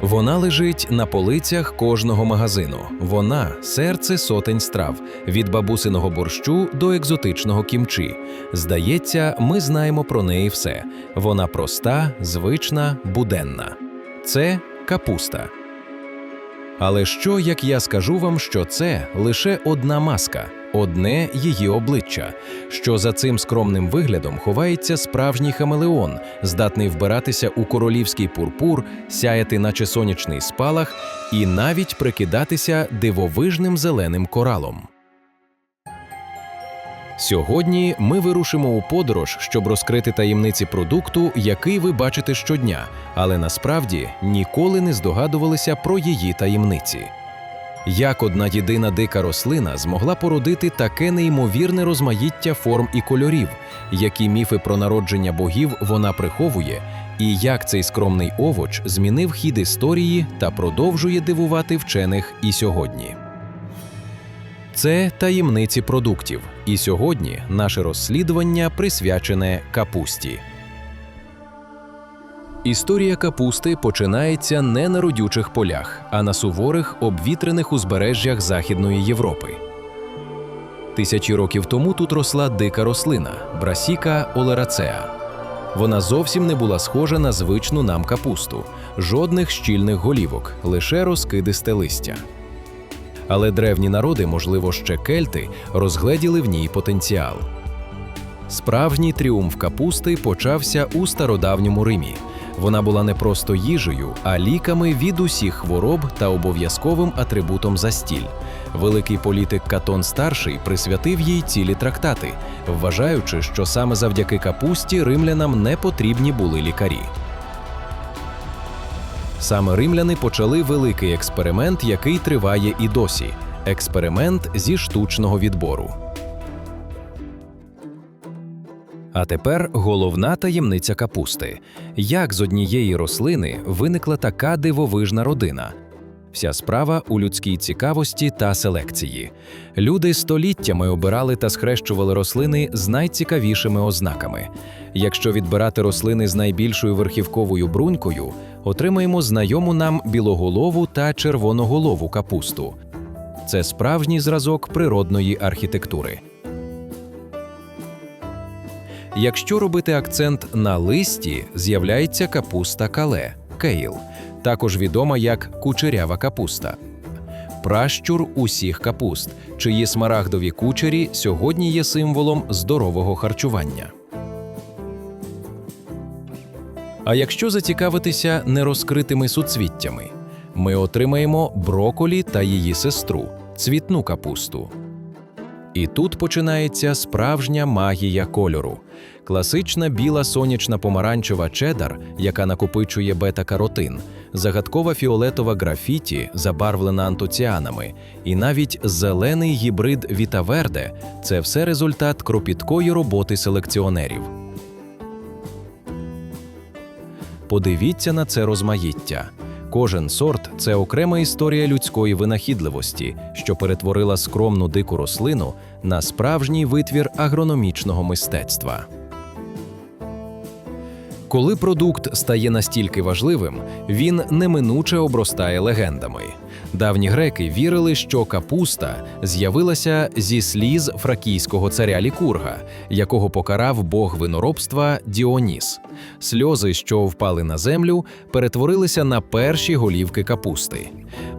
Вона лежить на полицях кожного магазину. Вона серце сотень страв від бабусиного борщу до екзотичного кімчі. Здається, ми знаємо про неї все. Вона проста, звична, буденна. Це капуста. Але що, як я скажу вам, що це лише одна маска, одне її обличчя, що за цим скромним виглядом ховається справжній хамелеон, здатний вбиратися у королівський пурпур, сяяти, наче сонячний спалах, і навіть прикидатися дивовижним зеленим коралом. Сьогодні ми вирушимо у подорож, щоб розкрити таємниці продукту, який ви бачите щодня, але насправді ніколи не здогадувалися про її таємниці. Як одна єдина дика рослина змогла породити таке неймовірне розмаїття форм і кольорів, які міфи про народження богів вона приховує, і як цей скромний овоч змінив хід історії та продовжує дивувати вчених і сьогодні. Це таємниці продуктів, і сьогодні наше розслідування присвячене капусті. Історія капусти починається не на родючих полях, а на суворих обвітрених узбережжях Західної Європи. Тисячі років тому тут росла дика рослина брасіка олерацеа. Вона зовсім не була схожа на звичну нам капусту, жодних щільних голівок, лише розкидисте листя. Але древні народи, можливо, ще кельти, розгледіли в ній потенціал. Справжній тріумф капусти почався у стародавньому Римі. Вона була не просто їжею, а ліками від усіх хвороб та обов'язковим атрибутом застіль. Великий політик Катон Старший присвятив їй цілі трактати, вважаючи, що саме завдяки капусті римлянам не потрібні були лікарі. Саме римляни почали великий експеримент, який триває і досі експеримент зі штучного відбору. А тепер головна таємниця капусти: як з однієї рослини виникла така дивовижна родина. Вся справа у людській цікавості та селекції. Люди століттями обирали та схрещували рослини з найцікавішими ознаками. Якщо відбирати рослини з найбільшою верхівковою брунькою, отримаємо знайому нам білоголову та червоноголову капусту. Це справжній зразок природної архітектури. Якщо робити акцент на листі, з'являється капуста кале кейл, також відома як кучерява капуста. Пращур усіх капуст, чиї смарагдові кучері сьогодні є символом здорового харчування. А якщо зацікавитися нерозкритими суцвіттями, ми отримаємо броколі та її сестру цвітну капусту. І тут починається справжня магія кольору. Класична біла сонячна помаранчева чедар, яка накопичує бета-каротин, загадкова фіолетова графіті, забарвлена антоціанами, і навіть зелений гібрид Вітаверде це все результат кропіткої роботи селекціонерів. Подивіться на це розмаїття. Кожен сорт це окрема історія людської винахідливості, що перетворила скромну дику рослину на справжній витвір агрономічного мистецтва. Коли продукт стає настільки важливим, він неминуче обростає легендами. Давні греки вірили, що капуста з'явилася зі сліз фракійського царя Лікурга, якого покарав бог виноробства Діоніс. Сльози, що впали на землю, перетворилися на перші голівки капусти.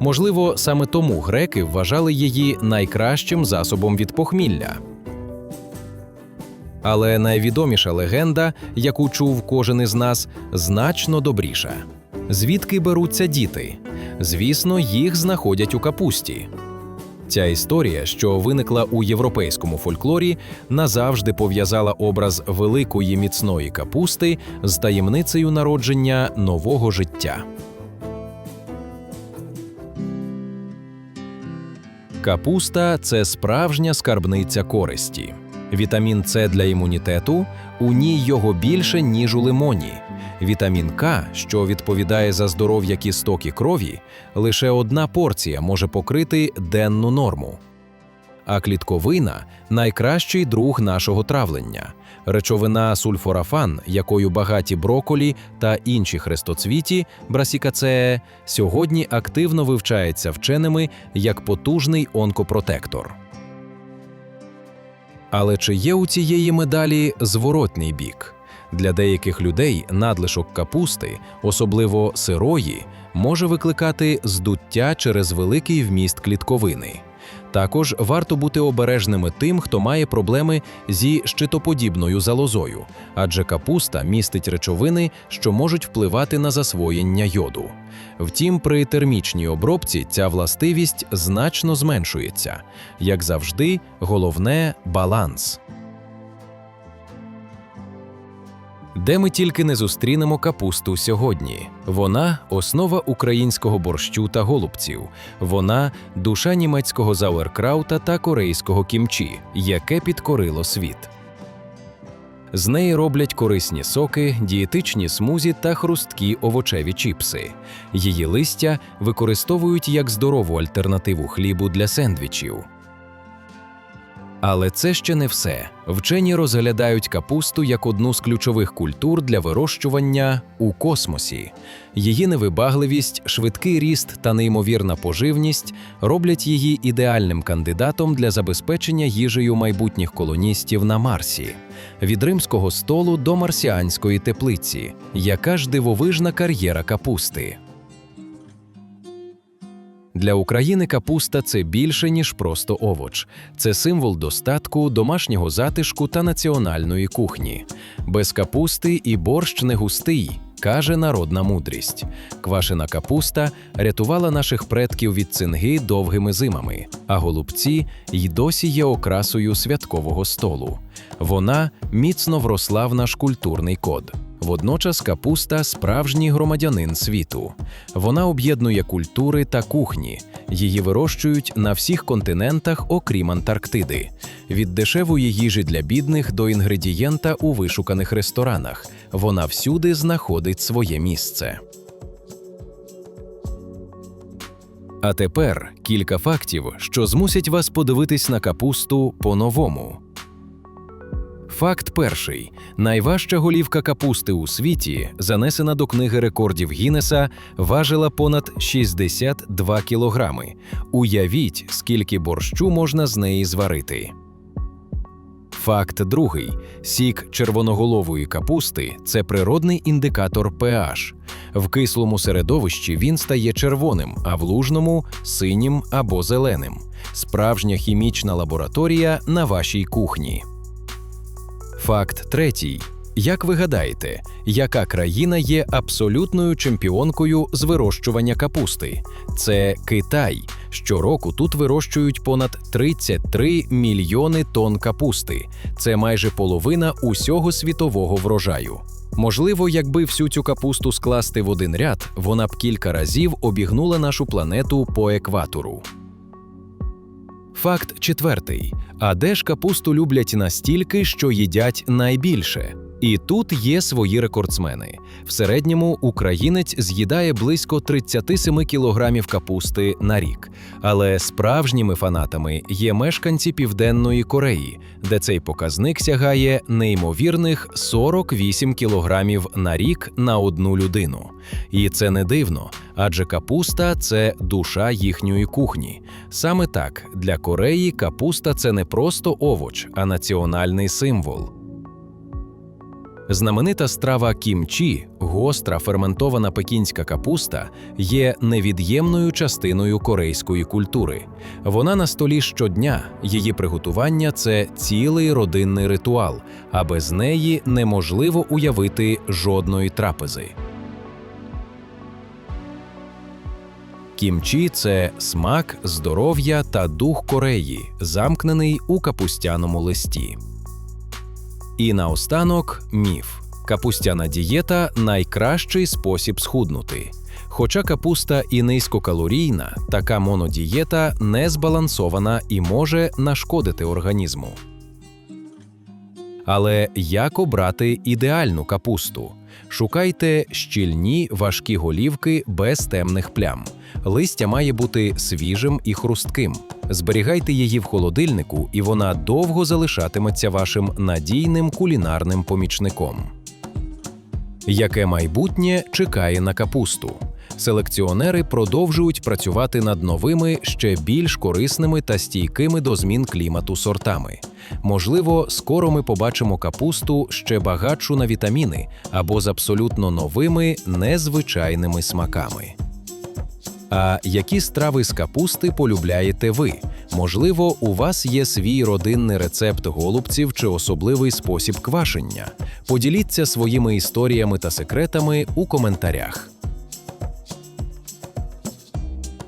Можливо, саме тому греки вважали її найкращим засобом від похмілля. Але найвідоміша легенда, яку чув кожен із нас, значно добріша. Звідки беруться діти? Звісно, їх знаходять у капусті. Ця історія, що виникла у європейському фольклорі, назавжди пов'язала образ великої міцної капусти з таємницею народження нового життя. Капуста це справжня скарбниця користі. Вітамін С для імунітету у ній його більше, ніж у лимоні. Вітамін К, що відповідає за здоров'я кісток і крові, лише одна порція може покрити денну норму. а клітковина найкращий друг нашого травлення. Речовина сульфорафан, якою багаті броколі та інші хрестоцвіті брасікацеє, сьогодні активно вивчається вченими як потужний онкопротектор. Але чи є у цієї медалі зворотний бік? Для деяких людей надлишок капусти, особливо сирої, може викликати здуття через великий вміст клітковини. Також варто бути обережними тим, хто має проблеми зі щитоподібною залозою, адже капуста містить речовини, що можуть впливати на засвоєння йоду. Втім, при термічній обробці ця властивість значно зменшується. Як завжди, головне баланс. Де ми тільки не зустрінемо капусту сьогодні. Вона основа українського борщу та голубців. Вона душа німецького зауеркраута та корейського кімчі, яке підкорило світ. З неї роблять корисні соки, дієтичні смузі та хрусткі овочеві чіпси. Її листя використовують як здорову альтернативу хлібу для сендвічів. Але це ще не все. Вчені розглядають капусту як одну з ключових культур для вирощування у космосі. Її невибагливість, швидкий ріст та неймовірна поживність роблять її ідеальним кандидатом для забезпечення їжею майбутніх колоністів на Марсі, від римського столу до марсіанської теплиці. Яка ж дивовижна кар'єра капусти? Для України капуста це більше ніж просто овоч. Це символ достатку, домашнього затишку та національної кухні. Без капусти і борщ не густий, каже народна мудрість. Квашена капуста рятувала наших предків від цинги довгими зимами, а голубці й досі є окрасою святкового столу. Вона міцно вросла в наш культурний код. Водночас капуста справжній громадянин світу. Вона об'єднує культури та кухні. Її вирощують на всіх континентах, окрім Антарктиди. Від дешевої їжі для бідних до інгредієнта у вишуканих ресторанах. Вона всюди знаходить своє місце. А тепер кілька фактів, що змусять вас подивитись на капусту по-новому. Факт перший: найважча голівка капусти у світі, занесена до книги рекордів Гіннеса, важила понад 62 кілограми. Уявіть, скільки борщу можна з неї зварити. Факт другий: сік червоноголової капусти це природний індикатор pH. В кислому середовищі він стає червоним, а в лужному синім або зеленим. Справжня хімічна лабораторія на вашій кухні. Факт третій. Як ви гадаєте, яка країна є абсолютною чемпіонкою з вирощування капусти? Це Китай. Щороку тут вирощують понад 33 мільйони тонн капусти. Це майже половина усього світового врожаю. Можливо, якби всю цю капусту скласти в один ряд, вона б кілька разів обігнула нашу планету по екватору. Факт четвертий: а де ж капусту люблять настільки, що їдять найбільше? І тут є свої рекордсмени. В середньому українець з'їдає близько 37 кілограмів капусти на рік. Але справжніми фанатами є мешканці Південної Кореї, де цей показник сягає неймовірних 48 кілограмів на рік на одну людину. І це не дивно, адже капуста це душа їхньої кухні. Саме так для Кореї капуста це не просто овоч, а національний символ. Знаменита страва кімчі, гостра ферментована пекінська капуста, є невід'ємною частиною корейської культури. Вона на столі щодня, її приготування це цілий родинний ритуал, а без неї неможливо уявити жодної трапези. Кімчі це смак, здоров'я та дух Кореї, замкнений у капустяному листі. І наостанок міф: капустяна дієта найкращий спосіб схуднути. Хоча капуста і низькокалорійна, така монодієта не збалансована і може нашкодити організму. Але як обрати ідеальну капусту? Шукайте щільні важкі голівки без темних плям. Листя має бути свіжим і хрустким. Зберігайте її в холодильнику, і вона довго залишатиметься вашим надійним кулінарним помічником. Яке майбутнє чекає на капусту? Селекціонери продовжують працювати над новими, ще більш корисними та стійкими до змін клімату сортами. Можливо, скоро ми побачимо капусту ще багатшу на вітаміни або з абсолютно новими незвичайними смаками. А які страви з капусти полюбляєте ви? Можливо, у вас є свій родинний рецепт голубців чи особливий спосіб квашення. Поділіться своїми історіями та секретами у коментарях.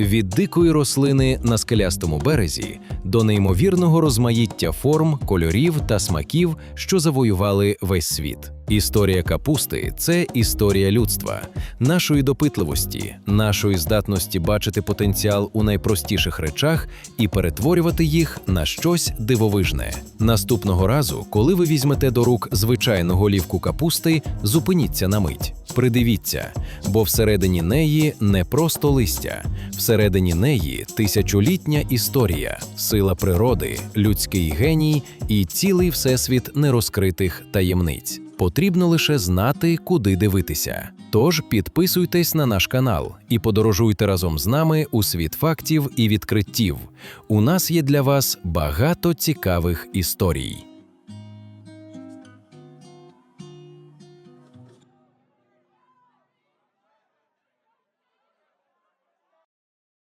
Від дикої рослини на скелястому березі до неймовірного розмаїття форм, кольорів та смаків, що завоювали весь світ. Історія капусти це історія людства, нашої допитливості, нашої здатності бачити потенціал у найпростіших речах і перетворювати їх на щось дивовижне. Наступного разу, коли ви візьмете до рук звичайну голівку капусти, зупиніться на мить. Придивіться, бо всередині неї не просто листя, всередині неї тисячолітня історія, сила природи, людський геній і цілий всесвіт нерозкритих таємниць. Потрібно лише знати, куди дивитися. Тож підписуйтесь на наш канал і подорожуйте разом з нами у світ фактів і відкриттів. У нас є для вас багато цікавих історій.